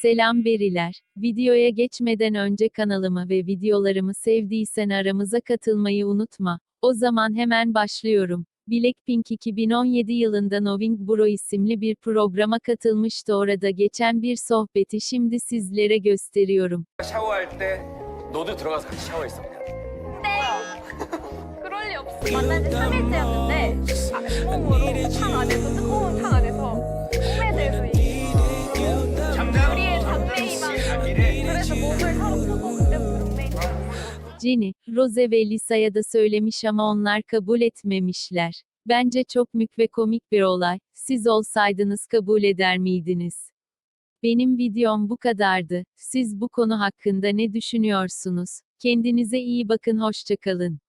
Selam beriler. Videoya geçmeden önce kanalımı ve videolarımı sevdiysen aramıza katılmayı unutma. O zaman hemen başlıyorum. Blackpink 2017 yılında Knowing Bro isimli bir programa katılmıştı orada geçen bir sohbeti şimdi sizlere gösteriyorum. 샤워할 때 너도 들어가서 같이 샤워했어 그냥. 그럴 리 없어. 만난 지 3일째였는데 Jenny, Rose ve Lisa'ya da söylemiş ama onlar kabul etmemişler. Bence çok mük ve komik bir olay. Siz olsaydınız kabul eder miydiniz? Benim videom bu kadardı. Siz bu konu hakkında ne düşünüyorsunuz? Kendinize iyi bakın hoşçakalın.